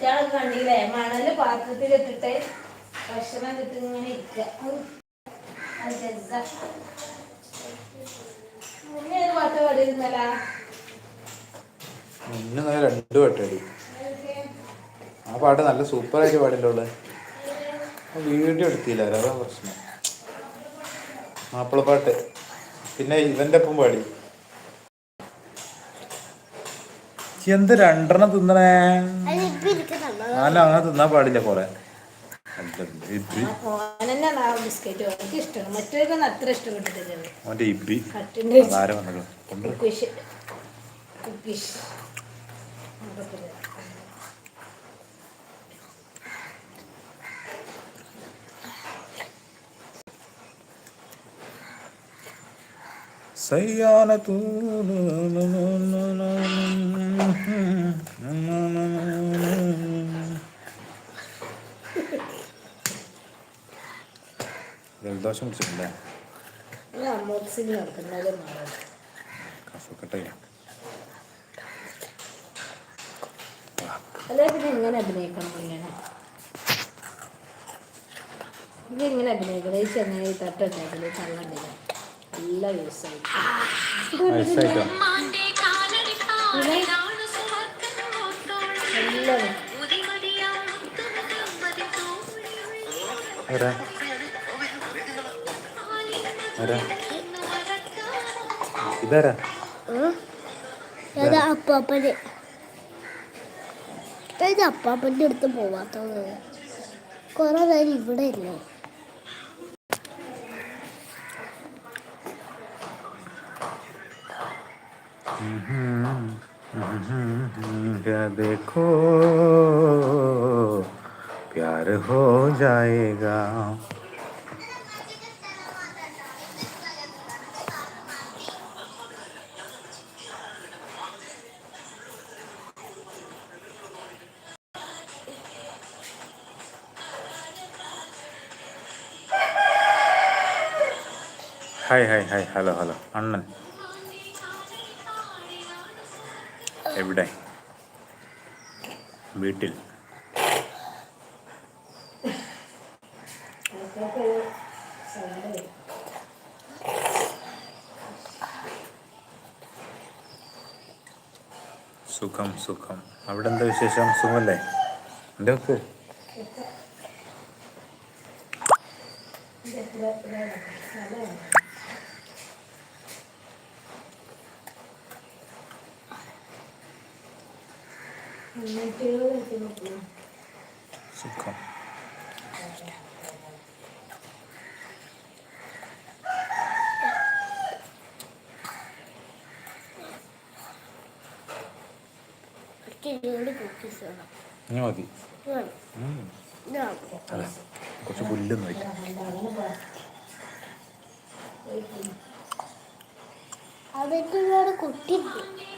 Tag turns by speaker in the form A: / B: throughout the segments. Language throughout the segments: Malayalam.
A: കുട്ടികളൊക്കെ കണ്ടില്ലേ മണൽ പാത്രത്തിലിട്ടിട്ട് ഭക്ഷണം കിട്ടി ഇങ്ങനെ ഇരിക്കുക. ആ ഒരു പാട്ട് പാടിയിരുന്നല്ല
B: നല്ല രണ്ട് ആയിട്ട് ആ പാട്ട് നല്ല സൂപ്പറായിട്ട് പാടില്ലുള്ളു വീഡിയോ എടുത്തില്ല. അതാ പ്രശ്നം. മാപ്പിളപ്പാട്ട് പിന്നെ ഇവന്റെ ഒപ്പം പാടി. എന്ത് രണ്ടെണ്ണം തിന്നണേ? നാലും അങ്ങനെ തിന്നാൻ പാടില്ല കൊറേ.
A: ഓനെന്നെ
B: സയ്യാനത്തു ജലദോഷം പിടിച്ചിട്ടില്ലേ? കഫക്കെട്ടേ
A: അല്ലെ പിന്നെ എങ്ങനെ അഭിനയിക്കണം ഇങ്ങനെ ഇങ്ങനെ അഭിനയിക്കണം? ഈ ചെന്നൈ തട്ടുണ്ടാക്കില്ല തള്ളുണ്ടില്ല നല്ല
B: വയസ്സായിട്ടോ ഇതാരാ?
C: അടുത്ത് പോവാത്തത്? കൊറേ നേരം ഇവിടെ ഇല്ലേ?
B: क्या देखो प्यार हो जाएगा। हाय हाय हाय हेलो हेलो अन्न എവിടെ? വീട്ടിൽ. സുഖം സുഖം. അവിടെ എന്താ വിശേഷം? സുഖമല്ലേ? എന്റെ ഒക്കെ സുഖം ഇനി മതി. അതെ കുറച്ച് പുല്ലൊന്നും വയ്ക്കാം
C: അതിന്റെ ഉള്ളിൽ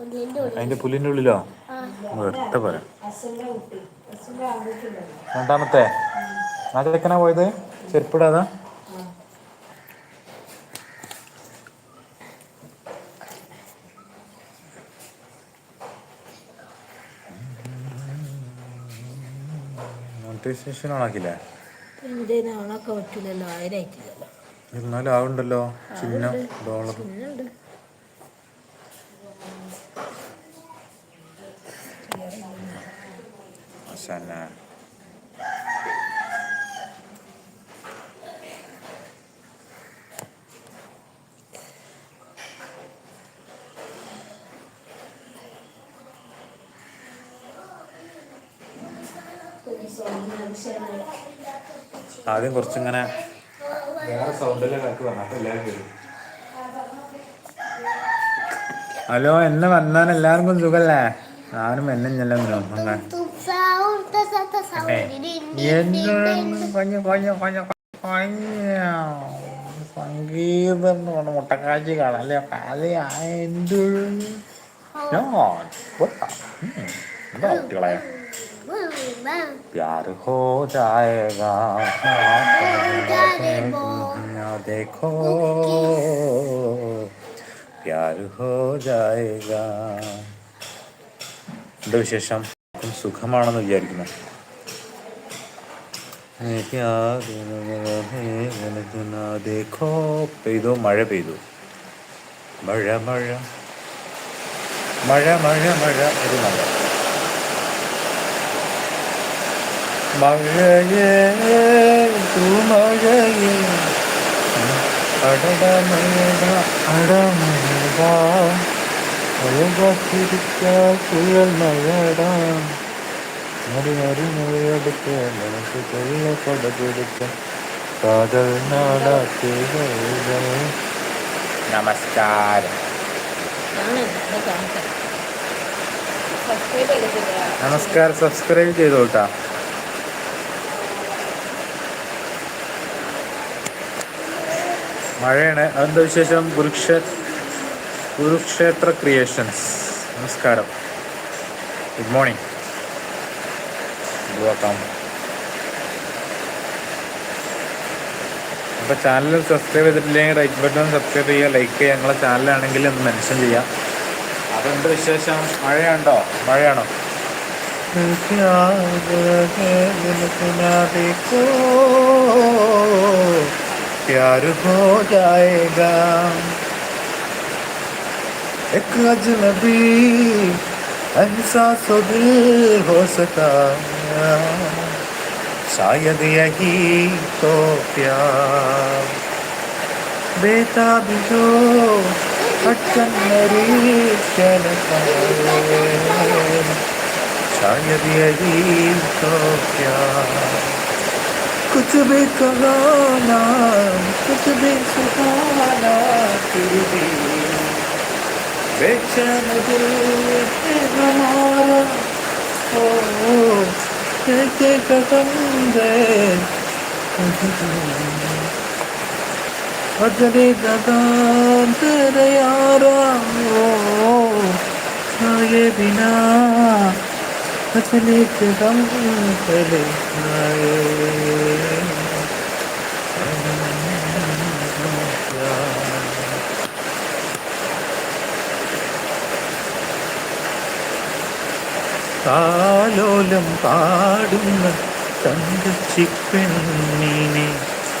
C: കുട്ടിയുണ്ട്
B: പുല്ലിന്റെ ഉള്ളിലോ? വെറുതെ പറയാം രണ്ടാമത്തെ. നാട്ടിലേക്കനാ പോയത്? ചെരുപ്പിടാതാ? മോണിറ്റൈസേഷൻ ഓണാക്കില്ലേ എന്നാലും ആവുണ്ടല്ലോ. ചിഹ്നം ഡോളർ. അവസാന ആദ്യം കുറച്ചിങ്ങനെ വേറെ എല്ലാവരും വരും ഹലോ എന്നെ വന്നാൽ എല്ലാവർക്കും സുഖല്ലേ? ആരും എന്നെ ചെല്ലാൻ അങ്ങനെ സംഗീതം എന്ന് പറഞ്ഞ മുട്ടക്കാച്ചി കാണല്ലേ കാലി എന്ത് എന്താ കുട്ടികളെ प्यार हो जाएगा देखो प्यार हो जाएगा എന്താ വിശേഷം സുഖമാണെന്ന് വിചാരിക്കുന്നു. പെയ്തു മഴ പെയ്തു. മഴ മഴ. മഴ മഴ മഴ. ഒരു മഴ. മഴയേ തൂമഴയേ അടമേട. അഴകാത്തിരിക്കാൻ കുഴൽ മഴടാ. നമസ്കാരം. നമസ്കാരം. സബ്സ്ക്രൈബ് ചെയ്തോട്ടാ. മഴയാണ്. അതെന്താ വിശേഷം? കുരുക്ഷേ കുരുക്ഷേത്ര ക്രിയേഷൻസ് നമസ്കാരം. ഗുഡ് മോർണിംഗ് വെൽക്കം അപ്പോൾ ചാനൽ സബ്സ്ക്രൈബ് ചെയ്തിട്ടില്ലെങ്കിൽ റൈറ്റ് ബട്ടൺ സബ്സ്ക്രൈബ് ചെയ്യുക ലൈക്ക് ചെയ്യുക ഞങ്ങളെ ചാനലാണെങ്കിൽ ഒന്ന് മെൻഷൻ ചെയ്യാം അതെന്ത് വിശേഷം മഴയുണ്ടോ മഴയാണോ प्यार हो जाएगा एक अजनबी एहसास दिल हो सका शायद यही तो प्यार। बेताबी जो अटकन मेरी चल शायद यही तो प्यार। कुछ भी कहाना, कुछ भी सुहाना फिर भी बेचैन दिल हमारा, ओ कैसे அத்தனை கதான் திரையாராமோ நாயபினா அத்தனை கதம் தலை நாயே താലോലം പാടുന്ന തങ്കച്ചിപ്പെണ്ണിനെ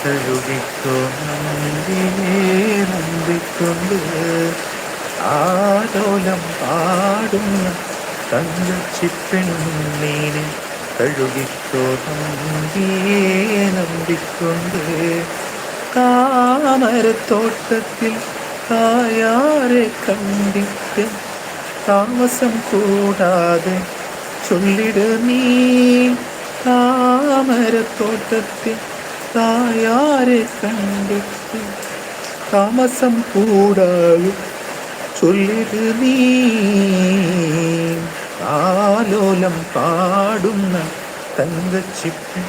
B: കഴുകിക്കൊണ്ടിക്കൊണ്ട് നന്ദിയേ ആലോലം പാടുന്ന തങ്കച്ചിപ്പെണ്ണിനെ കഴുകിക്കോ നന്ദിയേ നമ്പിക്കൊണ്ട് കാമരത്തോട്ടത്തിൽ കായാരെ കണ്ടിട്ട് താമസം കൂടാതെ ചൊല്ലിട് നീ താമരത്തോട്ടത്തിൽ തായാരെ കണ്ടിട്ട് താമസം കൂടാതെ ചൊല്ലിട നീ ആലോലം പാടുന്ന തങ്കച്ചിപ്പ്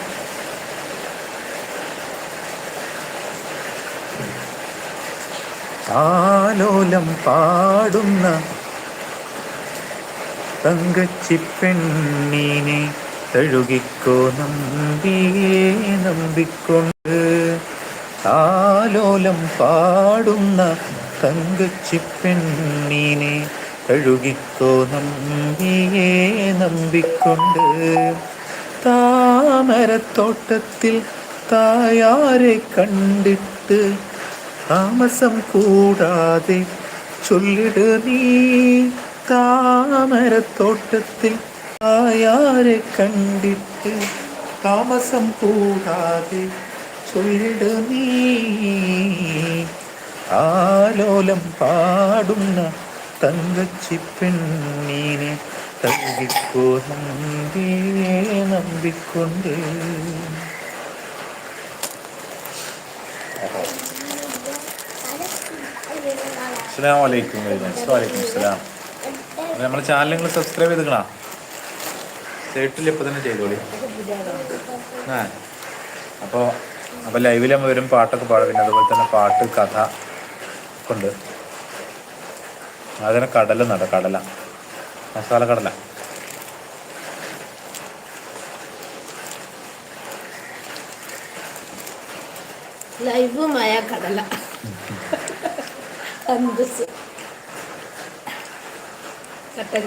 B: ആലോലം പാടുന്ന തങ്കച്ചിപ്പെണ്ണീനെ തഴുകിക്കോ നമ്പിയേ നമ്പിക്കൊണ്ട്. താലോലം പാടുന്ന തങ്കച്ചിപ്പെണ്ണീനെ തഴുകിക്കോ നമ്പിയേ നമ്പിക്കൊണ്ട്. താമരത്തോട്ടത്തിൽ തായാരെ കണ്ടിട്ട് താമസം കൂടാതെ ചൊല്ലിട നീ. താമരത്തോട്ടത്തിൽ ആയാരെ കണ്ടിട്ട് താമസം കൂടാതെ ചൊല്ലിട നീ. ആലോലം പാടുന്ന തങ്കച്ചിപ്പെണ്ണീനെ തങ്കിക്കോ നമ്പിയെ നമ്പിക്കൊണ്ട്. അസ്സാം വലൈക്കും വലൈക്കും അസ്സലാം നമ്മുടെ ചാനൽ നിങ്ങൾ സബ്സ്ക്രൈബ് ചെയ്തിക്കണോ? സേട്ടിൽ ഇപ്പൊ തന്നെ ചെയ്തോളി. ആ. അപ്പോൾ അപ്പോൾ ലൈവിൽ നമ്മൾ വരും പാട്ടൊക്കെ പാടും. പിന്നെ അതുപോലെ തന്നെ പാട്ട് കഥ ഒക്കെ ഉണ്ട്. അതിനെ കടല നട കടല. മസാല കടല.
A: ലൈവുമായ കടല. അന്തസ് കട്ടൻ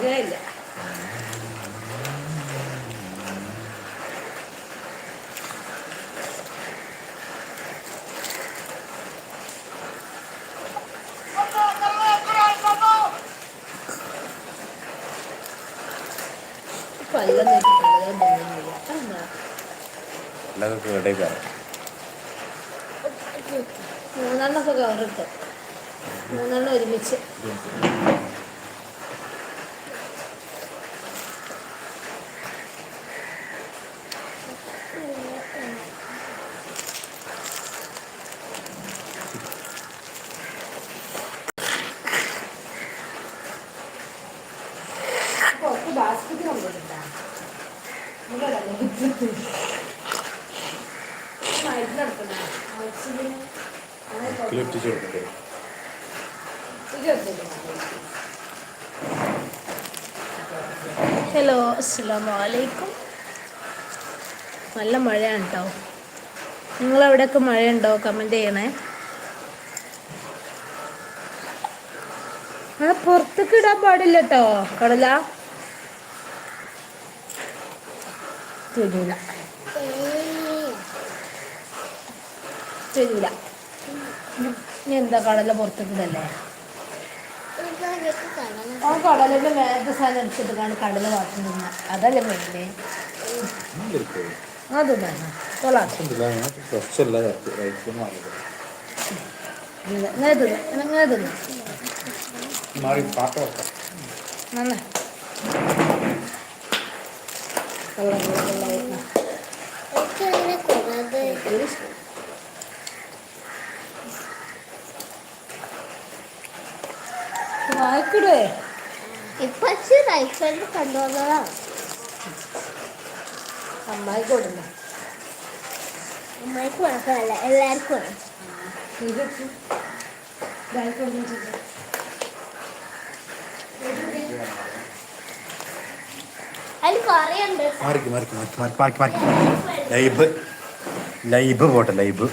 A: മൂന്നെണ്ണൊക്കെ കവറിട്ട് മൂന്നെണ്ണം ഒരുമിച്ച്. ബാസ്കറ്റ് ആവശ്യത്തിന് അങ്ങനെ
B: കിലൊറ്റിച്ച് കൊടുക്കട്ടെ
A: ഹലോ അസ്സാം വലൈക്കും നല്ല മഴയാണ് കേട്ടോ നിങ്ങളവിടെയൊക്കെ മഴയുണ്ടോ? കമന്റ് ചെയ്യണേ. ആ പുറത്തേക്ക് ഇടാൻ പാടില്ല കേട്ടോ കടല. തരൂല തരൂല ഇനി എന്താ കടല പുറത്തിട്ടതല്ലേ ആ കടലിന്റെ വേറെ സാധനം എടുത്തിട്ടാണ് കടല വാട്ടം തിന്ന. അതല്ലേ വേണ്ടേ അത് തന്നെ. കൊള്ളാം. തിന്നു തിന്നു
B: പാട്ട വെക്കാം
A: നന്ന കൊള്ളാം കൊള്ളാം കൊള്ളാം
C: എനിക്കങ്ങനെ കുറേ.
A: വായിക്കിടേ
C: ഇപ്പൊ കൊണ്ടുവന്നതാണ്
A: അമ്മായി കൊടുണ്ട
C: അമ്മയ്ക്ക് മാത്രമല്ല എല്ലാവർക്കും
B: മാറിക്ക് മാറിക്ക് മാറിക്ക് മാറിക്ക് മാറിക്ക് മാറിക്ക് ലൈബ് ലൈബ് പോട്ടെ ലൈബ്.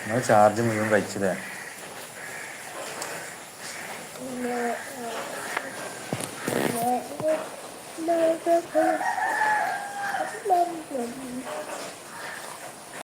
B: നിങ്ങൾ ചാർജ് മുഴുവൻ കഴിച്ചില്ലേ